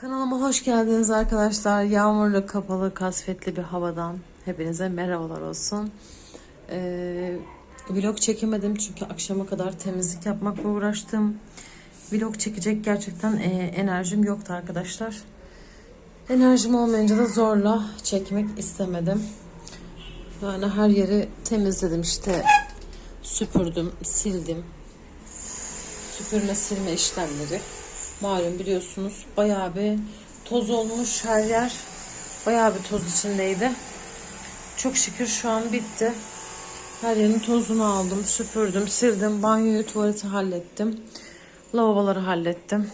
Kanalıma hoş geldiniz arkadaşlar. Yağmurlu, kapalı, kasvetli bir havadan hepinize merhabalar olsun. Ee, vlog çekemedim çünkü akşama kadar temizlik yapmakla uğraştım. Vlog çekecek gerçekten e, enerjim yoktu arkadaşlar. Enerjim olmayınca da zorla çekmek istemedim. Yani her yeri temizledim işte. Süpürdüm, sildim. Süpürme silme işlemleri. Malum biliyorsunuz bayağı bir toz olmuş her yer. Bayağı bir toz içindeydi. Çok şükür şu an bitti. Her yerin tozunu aldım, süpürdüm, sildim. Banyoyu, tuvaleti hallettim. Lavaboları hallettim.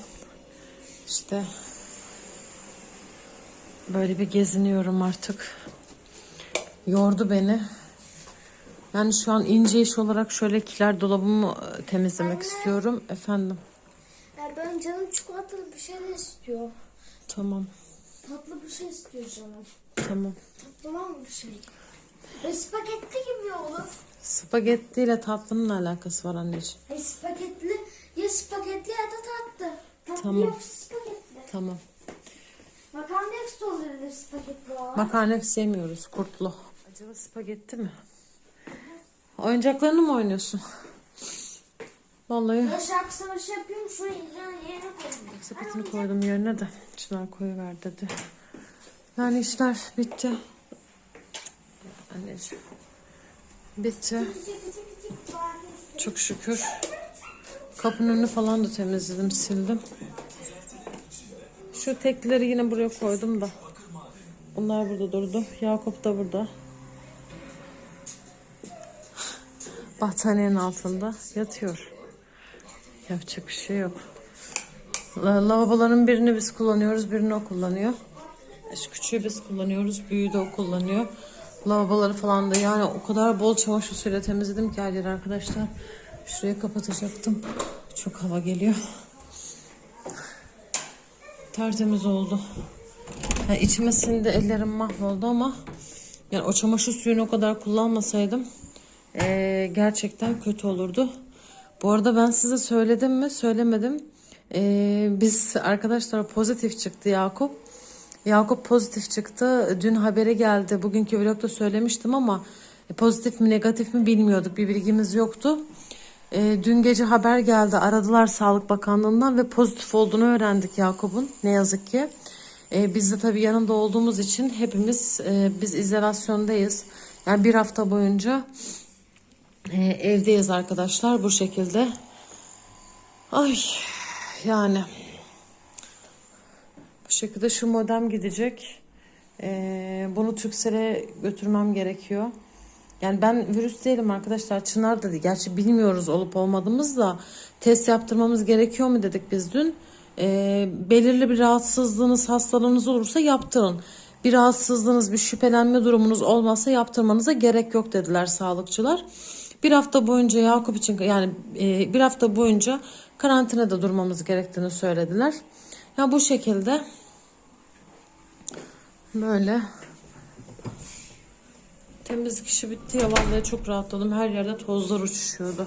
İşte böyle bir geziniyorum artık. Yordu beni. Yani şu an ince iş olarak şöyle kiler dolabımı e, temizlemek istiyorum. Efendim. Ya ben canım çikolatalı bir şey de istiyor. Tamam. Tatlı bir şey istiyor canım. Tamam. Tatlı var mı bir şey? Ve spagetti gibi olur. Spagetti ile tatlının alakası var anneciğim? Hayır spagetli ya spagetli ya da tatlı. Tatlı Tamam. yoksa spagetli. Tamam. Olur öyle spagetli olan. Makarna sevmiyoruz. Kurtlu. Acaba spagetti mi? Oyuncaklarını mı oynuyorsun? Vallahi Ya şarkı savaşı yapıyorum şu yerine koyayım. sepetini koydum yerine de. Çınar koyuver dedi. Yani işler bitti. Anneciğim. Bitti. Çok şükür. Kapının önünü falan da temizledim, sildim. Şu tekleri yine buraya koydum da. Bunlar burada durdu. Yakup da burada. Battaniyenin altında yatıyor. Yapacak bir şey yok. La- Lavaboların birini biz kullanıyoruz, birini o kullanıyor. Şu küçüğü biz kullanıyoruz, büyüğü de o kullanıyor. Lavaboları falan da yani o kadar bol çamaşır suyuyla temizledim ki her yeri arkadaşlar. Şurayı kapatacaktım. Çok hava geliyor. Tertemiz oldu. Yani içime ellerim mahvoldu ama yani o çamaşır suyunu o kadar kullanmasaydım eee, gerçekten kötü olurdu. Bu arada ben size söyledim mi söylemedim. Eee, biz arkadaşlar pozitif çıktı Yakup. Yakup pozitif çıktı. Dün habere geldi. Bugünkü vlogda söylemiştim ama e, pozitif mi negatif mi bilmiyorduk. Bir bilgimiz yoktu. E, dün gece haber geldi. Aradılar Sağlık Bakanlığı'ndan ve pozitif olduğunu öğrendik Yakup'un. Ne yazık ki. E, biz de tabii yanında olduğumuz için hepimiz e, biz izolasyondayız. Yani bir hafta boyunca e, evdeyiz arkadaşlar bu şekilde. Ay yani bu şekilde şu modem gidecek. Ee, bunu Türkcell'e götürmem gerekiyor. Yani ben virüs değilim arkadaşlar. Çınar değil. Gerçi bilmiyoruz olup olmadığımız da test yaptırmamız gerekiyor mu dedik biz dün. Ee, belirli bir rahatsızlığınız, hastalığınız olursa yaptırın. Bir rahatsızlığınız, bir şüphelenme durumunuz olmazsa yaptırmanıza gerek yok dediler sağlıkçılar. Bir hafta boyunca Yakup için yani e, bir hafta boyunca karantinada durmamız gerektiğini söylediler. Ya bu şekilde böyle temizlik işi bitti ya vallahi çok rahatladım. Her yerde tozlar uçuşuyordu.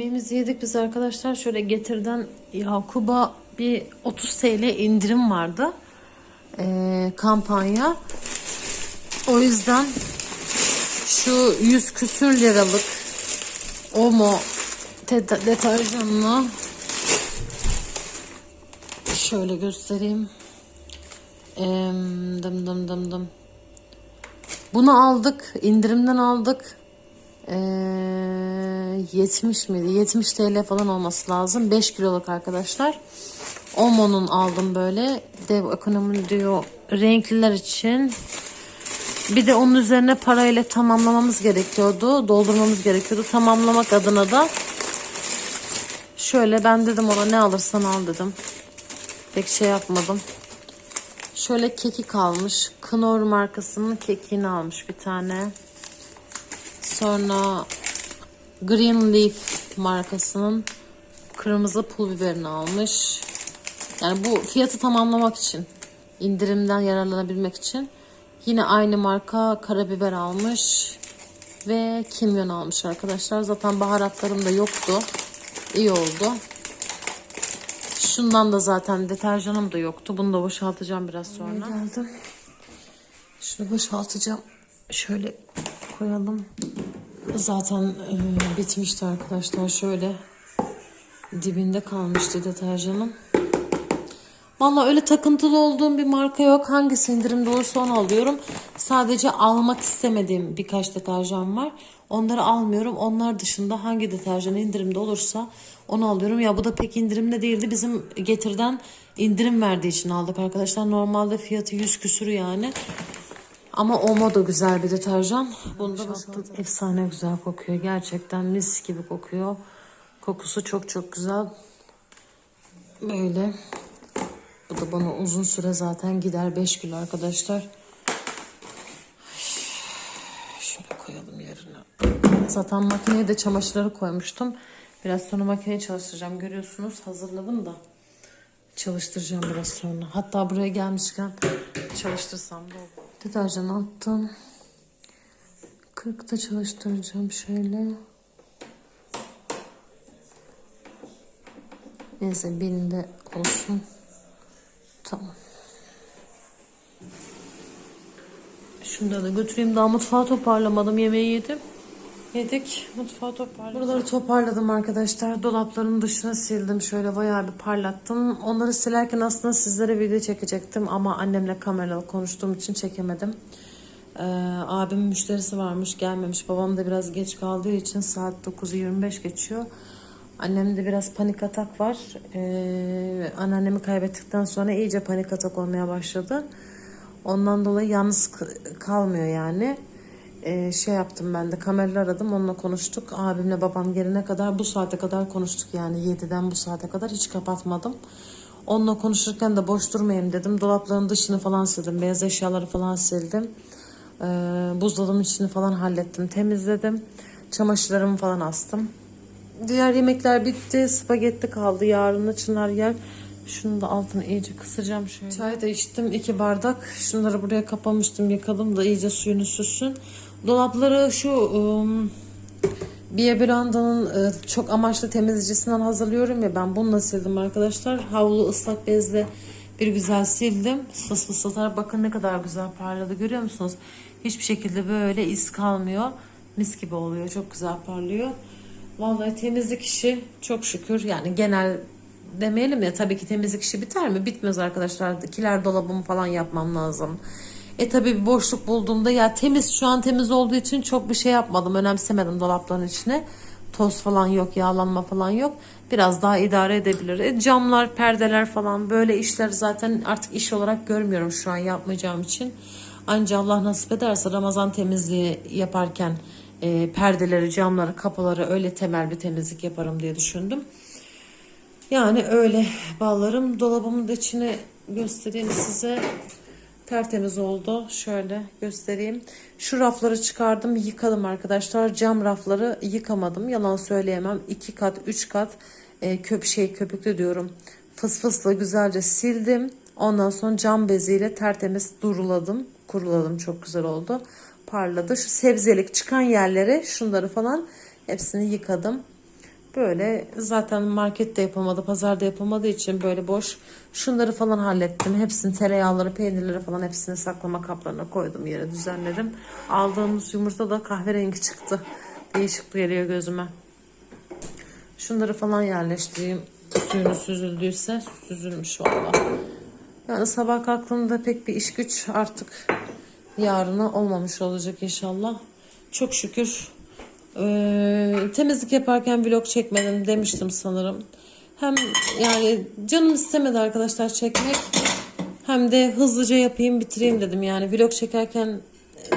Yemeğimizi yedik biz arkadaşlar. Şöyle getirden Yakup'a bir 30 TL indirim vardı. Ee, kampanya. O yüzden şu 100 küsür liralık Omo te- deterjanını şöyle göstereyim. Em, dım dım dım dım. Bunu aldık. indirimden aldık. Ee, 70 miydi? 70 TL falan olması lazım. 5 kiloluk arkadaşlar. Omo'nun aldım böyle. Dev ekonomi diyor renkliler için. Bir de onun üzerine parayla tamamlamamız gerekiyordu. Doldurmamız gerekiyordu. Tamamlamak adına da şöyle ben dedim ona ne alırsan al dedim. Pek şey yapmadım. Şöyle kekik almış. Knorr markasının kekiğini almış bir tane. Sonra Green Leaf markasının kırmızı pul biberini almış. Yani bu fiyatı tamamlamak için, indirimden yararlanabilmek için yine aynı marka karabiber almış ve kimyon almış arkadaşlar. Zaten baharatlarım da yoktu. İyi oldu. Şundan da zaten deterjanım da yoktu. Bunu da boşaltacağım biraz sonra. Geldim. Şunu boşaltacağım. Şöyle koyalım. Zaten e, bitmişti arkadaşlar. Şöyle dibinde kalmıştı deterjanım. Valla öyle takıntılı olduğum bir marka yok. Hangisi indirimde olursa onu alıyorum. Sadece almak istemediğim birkaç deterjan var. Onları almıyorum. Onlar dışında hangi deterjan indirimde olursa onu alıyorum. Ya bu da pek indirimde değildi. Bizim getirden indirim verdiği için aldık arkadaşlar. Normalde fiyatı 100 küsür yani. Ama Omo da güzel bir deterjan. Bunu da baktım. Efsane güzel kokuyor. Gerçekten mis gibi kokuyor. Kokusu çok çok güzel. Böyle. Bu da bana uzun süre zaten gider 5 kilo arkadaşlar. Şöyle koyalım yerine. Zaten makineye de çamaşırları koymuştum. Biraz sonra makineyi çalıştıracağım. Görüyorsunuz hazırladım da. Çalıştıracağım biraz sonra. Hatta buraya gelmişken çalıştırsam da olur. Deterjan attım. 40'ta çalıştıracağım şöyle. Neyse binde olsun. Tamam. Şunu da götüreyim. Daha mutfağı toparlamadım. Yemeği yedim. Yedik. Mutfağı toparladım. Buraları toparladım arkadaşlar. Dolapların dışına sildim. Şöyle bayağı bir parlattım. Onları silerken aslında sizlere video çekecektim. Ama annemle kameralı konuştuğum için çekemedim. Ee, abimin müşterisi varmış. Gelmemiş. Babam da biraz geç kaldığı için saat 9'u 25 geçiyor. Annemde biraz panik atak var. Ee, anneannemi kaybettikten sonra iyice panik atak olmaya başladı. Ondan dolayı yalnız kalmıyor yani. E, şey yaptım ben de kamerayla aradım onunla konuştuk. Abimle babam gelene kadar bu saate kadar konuştuk yani 7'den bu saate kadar hiç kapatmadım. Onunla konuşurken de boş durmayayım dedim. Dolapların dışını falan sildim. Beyaz eşyaları falan sildim. Ee, buzdolabının içini falan hallettim. Temizledim. Çamaşırlarımı falan astım. Diğer yemekler bitti. Spagetti kaldı. Yarın Çınar yer. Şunu da altını iyice kısacağım şöyle. Çay da içtim. iki bardak. Şunları buraya kapamıştım. Yıkadım da iyice suyunu süssün. Dolapları şu ım, Bia Branda'nın e, çok amaçlı temizleyicisinden hazırlıyorum ya ben bununla sildim arkadaşlar. Havlu ıslak bezle bir güzel sildim. Fıs fısıldayarak bakın ne kadar güzel parladı görüyor musunuz? Hiçbir şekilde böyle iz kalmıyor. Mis gibi oluyor. Çok güzel parlıyor. Vallahi temizlik işi çok şükür yani genel demeyelim ya tabii ki temizlik işi biter mi? Bitmez arkadaşlar. Kiler dolabımı falan yapmam lazım. E tabii bir boşluk bulduğumda ya temiz şu an temiz olduğu için çok bir şey yapmadım. Önemsemedim dolapların içine. Toz falan yok, yağlanma falan yok. Biraz daha idare edebilir. E, camlar, perdeler falan böyle işler zaten artık iş olarak görmüyorum şu an yapmayacağım için. Ancak Allah nasip ederse Ramazan temizliği yaparken e, perdeleri, camları, kapıları öyle temel bir temizlik yaparım diye düşündüm. Yani öyle ballarım. Dolabımın içine göstereyim size. Tertemiz oldu. Şöyle göstereyim. Şu rafları çıkardım, yıkadım arkadaşlar. Cam rafları yıkamadım. Yalan söyleyemem. 2 kat, 3 kat e, köp şey köpüklü diyorum. Fıs fısla güzelce sildim. Ondan sonra cam beziyle tertemiz duruladım. Kuruladım. Çok güzel oldu. Parladı. Şu sebzelik çıkan yerleri, şunları falan hepsini yıkadım. Böyle zaten markette yapamadı, pazarda yapamadığı için böyle boş şunları falan hallettim. Hepsini tereyağları, peynirleri falan hepsini saklama kaplarına koydum yere düzenledim. Aldığımız yumurta da kahverengi çıktı. Değişik geliyor gözüme. Şunları falan yerleştireyim. Suyunu süzüldüyse süzülmüş valla. Yani sabah kalktığımda pek bir iş güç artık yarına olmamış olacak inşallah. Çok şükür ee, temizlik yaparken vlog çekmedim demiştim sanırım. Hem yani canım istemedi arkadaşlar çekmek. Hem de hızlıca yapayım bitireyim dedim. Yani vlog çekerken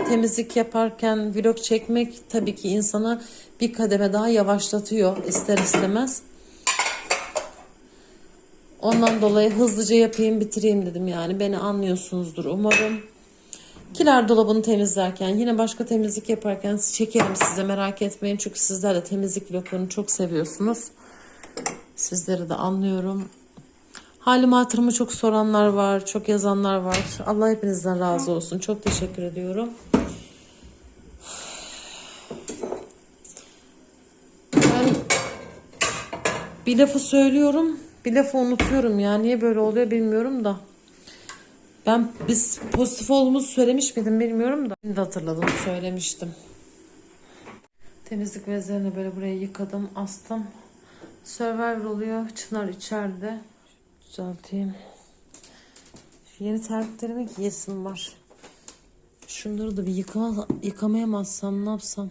temizlik yaparken vlog çekmek tabii ki insana bir kademe daha yavaşlatıyor ister istemez. Ondan dolayı hızlıca yapayım bitireyim dedim yani. Beni anlıyorsunuzdur umarım. Kiler dolabını temizlerken yine başka temizlik yaparken çekerim size merak etmeyin. Çünkü sizler de temizlik vloglarını çok seviyorsunuz. Sizleri de anlıyorum. Halim hatırımı çok soranlar var, çok yazanlar var. Allah hepinizden razı olsun. Çok teşekkür ediyorum. Ben bir lafı söylüyorum, bir lafı unutuyorum ya. Niye böyle oluyor bilmiyorum da. Ben biz pozitif olduğumuzu söylemiş miydim bilmiyorum da. Şimdi hatırladım söylemiştim. Temizlik bezlerini böyle buraya yıkadım, astım. Survivor oluyor. Çınar içeride. Düzelteyim. Yeni terliklerime giyesim var. Şunları da bir yıkama, yıkamaya mı atsam ne yapsam?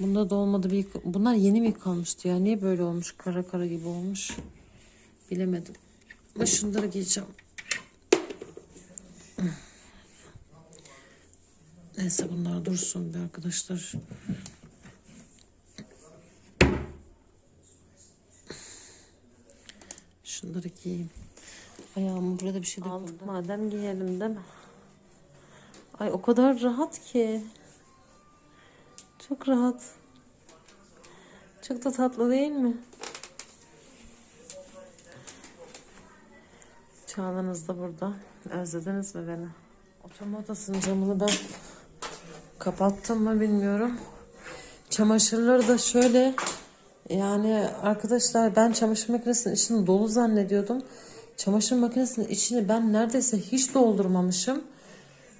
Bunda da olmadı bir. Bunlar yeni mi yıkanmıştı ya? Niye böyle olmuş? Kara kara gibi olmuş. Bilemedim. Ama şunları giyeceğim. Neyse bunlar dursun be arkadaşlar. Şunları giyeyim. Ayağımı burada bir şey dokundu. Madem giyelim değil mi? Ay o kadar rahat ki. Çok rahat. Çok da tatlı değil mi? Çağlanız da burada. Özlediniz mi beni? Oturma odasının camını ben kapattım mı bilmiyorum. Çamaşırları da şöyle yani arkadaşlar ben çamaşır makinesinin içini dolu zannediyordum. Çamaşır makinesinin içini ben neredeyse hiç doldurmamışım.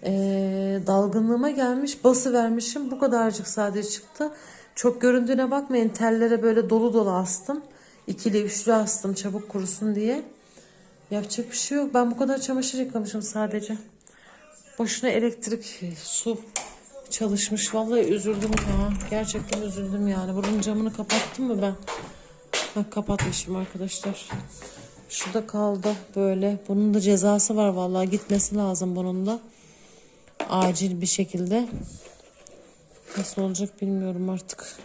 Ee, dalgınlığıma gelmiş bası vermişim bu kadarcık sadece çıktı. Çok göründüğüne bakmayın tellere böyle dolu dolu astım. İkili üçlü astım çabuk kurusun diye. Yapacak bir şey yok. Ben bu kadar çamaşır yıkamışım sadece. Boşuna elektrik, su çalışmış. Vallahi üzüldüm ya. Gerçekten üzüldüm yani. Bunun camını kapattım mı ben? Ha, kapatmışım arkadaşlar. Şu da kaldı böyle. Bunun da cezası var vallahi. Gitmesi lazım bunun da. Acil bir şekilde. Nasıl olacak bilmiyorum artık.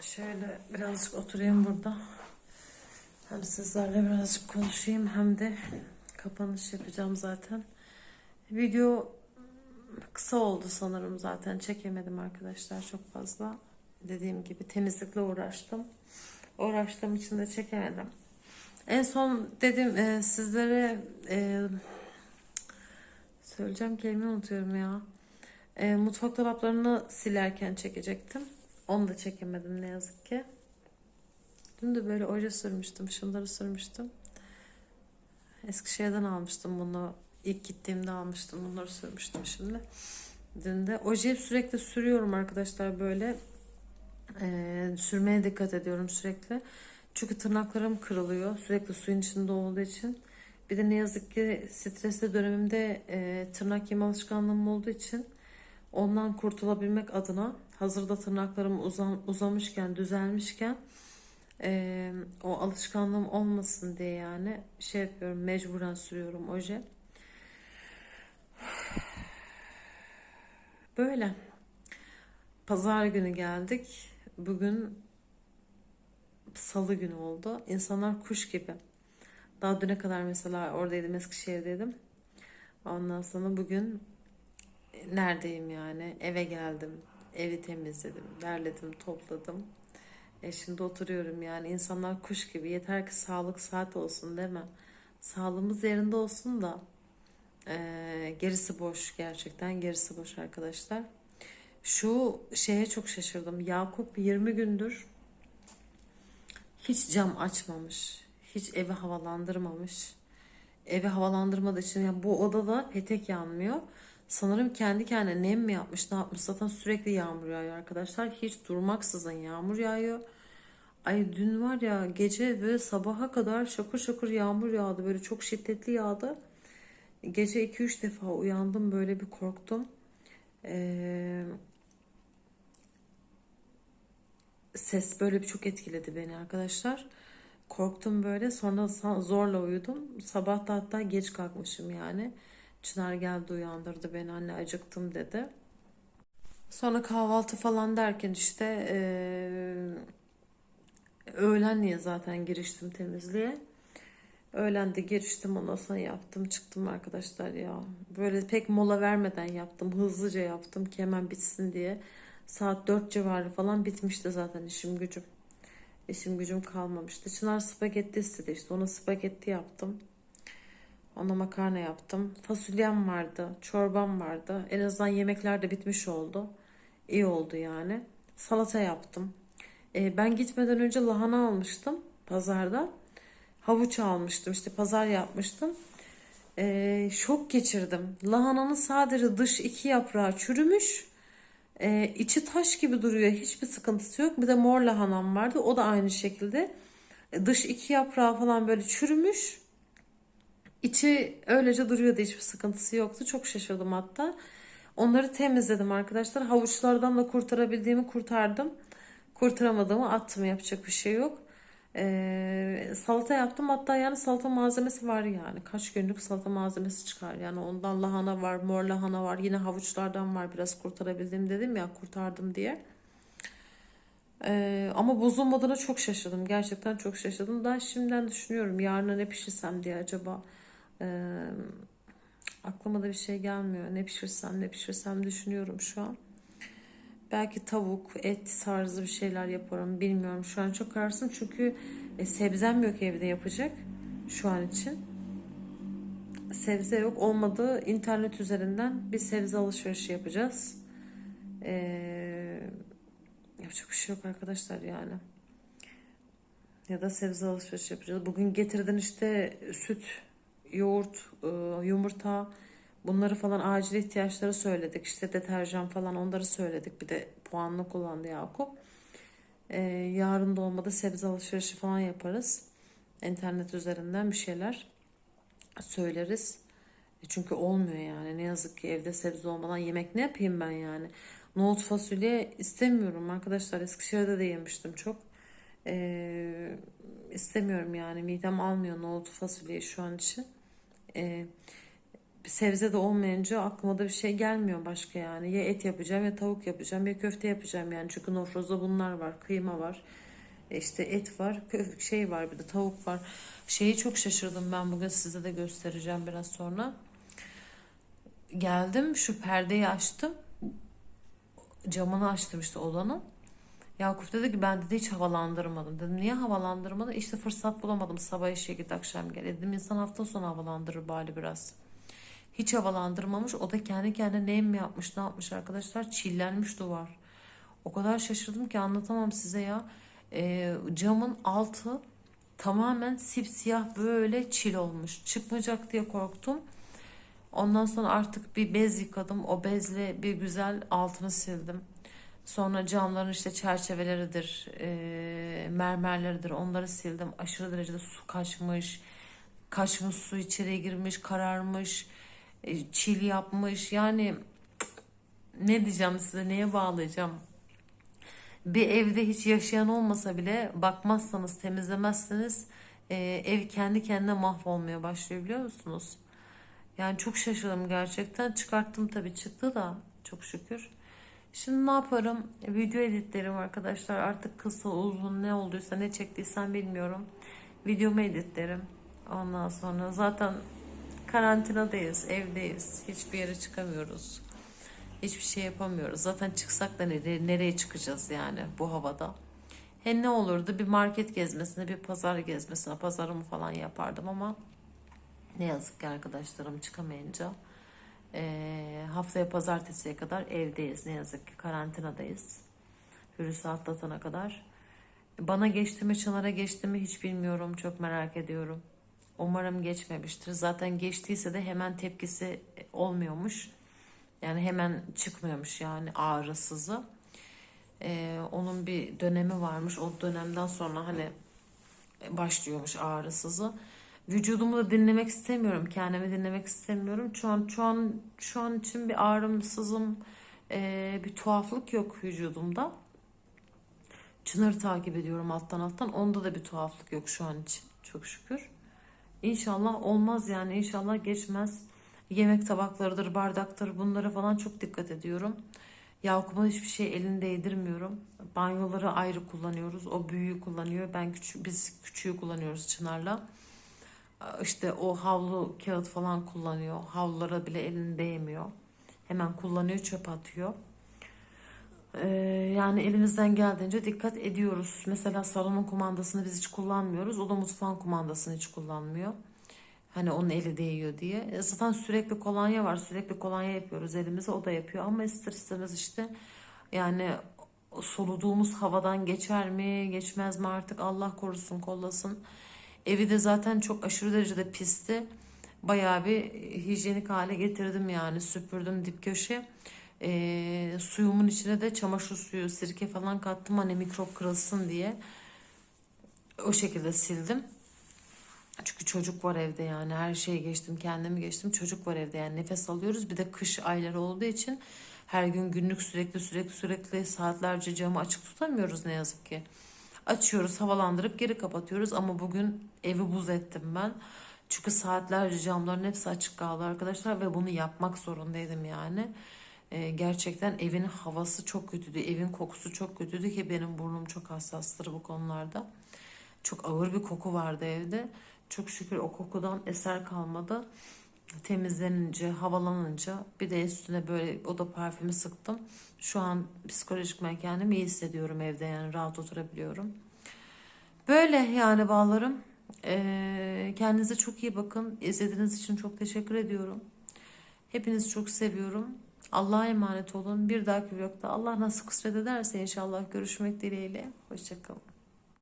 Şöyle birazcık oturayım burada. Hem sizlerle birazcık konuşayım hem de kapanış yapacağım zaten. Video kısa oldu sanırım zaten. Çekemedim arkadaşlar çok fazla. Dediğim gibi temizlikle uğraştım. Uğraştığım için de çekemedim. En son dedim e, sizlere e, söyleyeceğim kelimeyi unutuyorum ya. E, mutfak dolaplarını silerken çekecektim. Onu da çekemedim ne yazık ki. Dün de böyle oje sürmüştüm. Şunları sürmüştüm. Eskişehir'den almıştım bunu. İlk gittiğimde almıştım. Bunları sürmüştüm şimdi. Dün de ojeyi sürekli sürüyorum arkadaşlar böyle. Ee, sürmeye dikkat ediyorum sürekli. Çünkü tırnaklarım kırılıyor. Sürekli suyun içinde olduğu için. Bir de ne yazık ki stresli dönemimde e, tırnak yeme alışkanlığım olduğu için ondan kurtulabilmek adına hazırda tırnaklarım uzan, uzamışken, düzelmişken e, o alışkanlığım olmasın diye yani şey yapıyorum mecburen sürüyorum oje. Böyle. Pazar günü geldik. Bugün salı günü oldu. İnsanlar kuş gibi. Daha düne kadar mesela oradaydım Eskişehir'deydim. Ondan sonra bugün neredeyim yani eve geldim. Evi temizledim, derledim, topladım. E şimdi oturuyorum yani insanlar kuş gibi. Yeter ki sağlık saat olsun değil mi? Sağlığımız yerinde olsun da e, gerisi boş gerçekten gerisi boş arkadaşlar. Şu şeye çok şaşırdım. Yakup 20 gündür hiç cam açmamış. Hiç evi havalandırmamış. Evi havalandırmadığı için yani bu odada petek yanmıyor. Sanırım kendi kendine nem mi yapmış ne yapmış zaten sürekli yağmur yağıyor arkadaşlar. Hiç durmaksızın yağmur yağıyor. Ay dün var ya gece ve sabaha kadar şakır şakır yağmur yağdı. Böyle çok şiddetli yağdı. Gece 2-3 defa uyandım böyle bir korktum. Ee, ses böyle bir çok etkiledi beni arkadaşlar. Korktum böyle sonra zorla uyudum. Sabah da hatta geç kalkmışım yani. Çınar geldi uyandırdı beni anne acıktım dedi. Sonra kahvaltı falan derken işte eee öğlenliğe zaten giriştim temizliğe. Öğlen de giriştim ondan sonra yaptım çıktım arkadaşlar ya. Böyle pek mola vermeden yaptım hızlıca yaptım ki hemen bitsin diye. Saat 4 civarı falan bitmişti zaten işim gücüm. İşim gücüm kalmamıştı. Çınar spagetti istedi işte ona spagetti yaptım. Ona makarna yaptım. Fasulyem vardı, çorbam vardı. En azından yemekler de bitmiş oldu. İyi oldu yani. Salata yaptım. Ee, ben gitmeden önce lahana almıştım pazarda. Havuç almıştım işte pazar yapmıştım. Ee, şok geçirdim. Lahananın sadece dış iki yaprağı çürümüş. Ee, içi taş gibi duruyor. Hiçbir sıkıntısı yok. Bir de mor lahanam vardı. O da aynı şekilde. Ee, Dış iki yaprağı falan böyle çürümüş. İçi öylece duruyordu. Hiçbir sıkıntısı yoktu. Çok şaşırdım hatta. Onları temizledim arkadaşlar. Havuçlardan da kurtarabildiğimi kurtardım. Kurtaramadığımı attım. Yapacak bir şey yok. Ee, salata yaptım. Hatta yani salata malzemesi var yani. Kaç günlük salata malzemesi çıkar. Yani ondan lahana var, mor lahana var. Yine havuçlardan var. Biraz kurtarabildim dedim ya kurtardım diye. Ee, ama bozulmadığına çok şaşırdım. Gerçekten çok şaşırdım. Ben şimdiden düşünüyorum yarına ne pişirsem diye acaba. Ee, aklıma da bir şey gelmiyor. Ne pişirsem ne pişirsem düşünüyorum şu an. Belki tavuk, et tarzı bir şeyler yaparım. Bilmiyorum. Şu an çok kararsın çünkü e, sebzem yok evde yapacak şu an için. Sebze yok. Olmadı internet üzerinden bir sebze alışverişi yapacağız. Ee, yapacak bir şey yok arkadaşlar yani. Ya da sebze alışverişi yapacağız. Bugün getirdin işte süt, yoğurt, e, yumurta bunları falan acil ihtiyaçları söyledik. İşte deterjan falan onları söyledik. Bir de puanlı kullandı Yakup. Ee, yarın da sebze alışverişi falan yaparız. İnternet üzerinden bir şeyler söyleriz. E Çünkü olmuyor yani. Ne yazık ki evde sebze olmadan yemek ne yapayım ben yani. Nohut fasulye istemiyorum arkadaşlar. Eskişehir'de de yemiştim çok. Ee, istemiyorum yani. Midem almıyor nohut fasulyeyi şu an için. Ee, sebze de olmayınca aklıma da bir şey gelmiyor başka yani. Ya et yapacağım ya tavuk yapacağım ya köfte yapacağım yani. Çünkü nofrozda bunlar var. Kıyma var. işte et var. Şey var bir de tavuk var. Şeyi çok şaşırdım ben bugün size de göstereceğim biraz sonra. Geldim şu perdeyi açtım. Camını açtım işte odanın. Yakup dedi ki ben dedi hiç havalandırmadım. Dedim niye havalandırmadın? İşte fırsat bulamadım. Sabah işe git akşam gel. Dedim insan hafta sonu havalandırır bari biraz. Hiç havalandırmamış. O da kendi kendine nem mi yapmış ne yapmış arkadaşlar? Çillenmiş duvar. O kadar şaşırdım ki anlatamam size ya. Ee, camın altı tamamen sipsiyah böyle çil olmuş. Çıkmayacak diye korktum. Ondan sonra artık bir bez yıkadım. O bezle bir güzel altını sildim. Sonra camların işte çerçeveleridir, e, mermerleridir onları sildim. Aşırı derecede su kaçmış. Kaçmış su içeriye girmiş, kararmış, e, çil yapmış. Yani ne diyeceğim size, neye bağlayacağım? Bir evde hiç yaşayan olmasa bile bakmazsanız, temizlemezseniz e, ev kendi kendine mahvolmaya başlıyor biliyor musunuz? Yani çok şaşırdım gerçekten. Çıkarttım tabii çıktı da çok şükür. Şimdi ne yaparım? Video editlerim arkadaşlar. Artık kısa uzun ne olduysa ne çektiysem bilmiyorum. Videomu editlerim. Ondan sonra zaten karantinadayız, evdeyiz. Hiçbir yere çıkamıyoruz. Hiçbir şey yapamıyoruz. Zaten çıksak da nereye, nereye çıkacağız yani bu havada? He ne olurdu bir market gezmesine, bir pazar gezmesine, pazarımı falan yapardım ama ne yazık ki arkadaşlarım çıkamayınca eee, haftaya pazartesiye kadar evdeyiz. Ne yazık ki karantinadayız. Virüsü atlatana kadar. Bana geçti mi, Çınar'a geçti mi hiç bilmiyorum. Çok merak ediyorum. Umarım geçmemiştir. Zaten geçtiyse de hemen tepkisi olmuyormuş. Yani hemen çıkmıyormuş yani ağrısızı. Eee, onun bir dönemi varmış. O dönemden sonra hani başlıyormuş ağrısızı. Vücudumu da dinlemek istemiyorum. Kendimi dinlemek istemiyorum. Şu an şu an şu an için bir ağrım, sızım, eee, bir tuhaflık yok vücudumda. Çınar'ı takip ediyorum alttan alttan. Onda da bir tuhaflık yok şu an için. Çok şükür. İnşallah olmaz yani. İnşallah geçmez. Yemek tabaklarıdır, bardaktır bunlara falan çok dikkat ediyorum. Yakup'a hiçbir şey elinde değdirmiyorum. Banyoları ayrı kullanıyoruz. O büyüğü kullanıyor. Ben küçük, biz küçüğü kullanıyoruz Çınar'la. İşte o havlu kağıt falan kullanıyor. Havlulara bile elini değmiyor. Hemen kullanıyor, çöp atıyor. Ee, yani elimizden geldiğince dikkat ediyoruz. Mesela salonun kumandasını biz hiç kullanmıyoruz. O da mutfağın kumandasını hiç kullanmıyor. Hani onun eli değiyor diye. E, Zaten sürekli kolonya var. Sürekli kolonya yapıyoruz elimize. O da yapıyor. Ama ister istemez işte yani soluduğumuz havadan geçer mi geçmez mi artık Allah korusun kollasın. Evi de zaten çok aşırı derecede pisti. Bayağı bir hijyenik hale getirdim yani süpürdüm dip köşe. Ee, suyumun içine de çamaşır suyu, sirke falan kattım hani mikrop kırılsın diye. O şekilde sildim. Çünkü çocuk var evde yani her şeyi geçtim kendimi geçtim çocuk var evde yani nefes alıyoruz bir de kış ayları olduğu için her gün günlük sürekli sürekli sürekli saatlerce camı açık tutamıyoruz ne yazık ki. Açıyoruz havalandırıp geri kapatıyoruz ama bugün evi buz ettim ben. Çünkü saatlerce camların hepsi açık kaldı arkadaşlar ve bunu yapmak zorundaydım yani. Ee, gerçekten evin havası çok kötüydü. Evin kokusu çok kötüydü ki benim burnum çok hassastır bu konularda. Çok ağır bir koku vardı evde. Çok şükür o kokudan eser kalmadı. Temizlenince, havalanınca bir de üstüne böyle oda parfümü sıktım. Şu an psikolojik kendimi iyi hissediyorum evde yani rahat oturabiliyorum. Böyle yani bağlarım. Ee, kendinize çok iyi bakın. İzlediğiniz için çok teşekkür ediyorum. Hepinizi çok seviyorum. Allah'a emanet olun. Bir dahaki vlogda Allah nasıl kısmet ederse inşallah görüşmek dileğiyle. Hoşçakalın.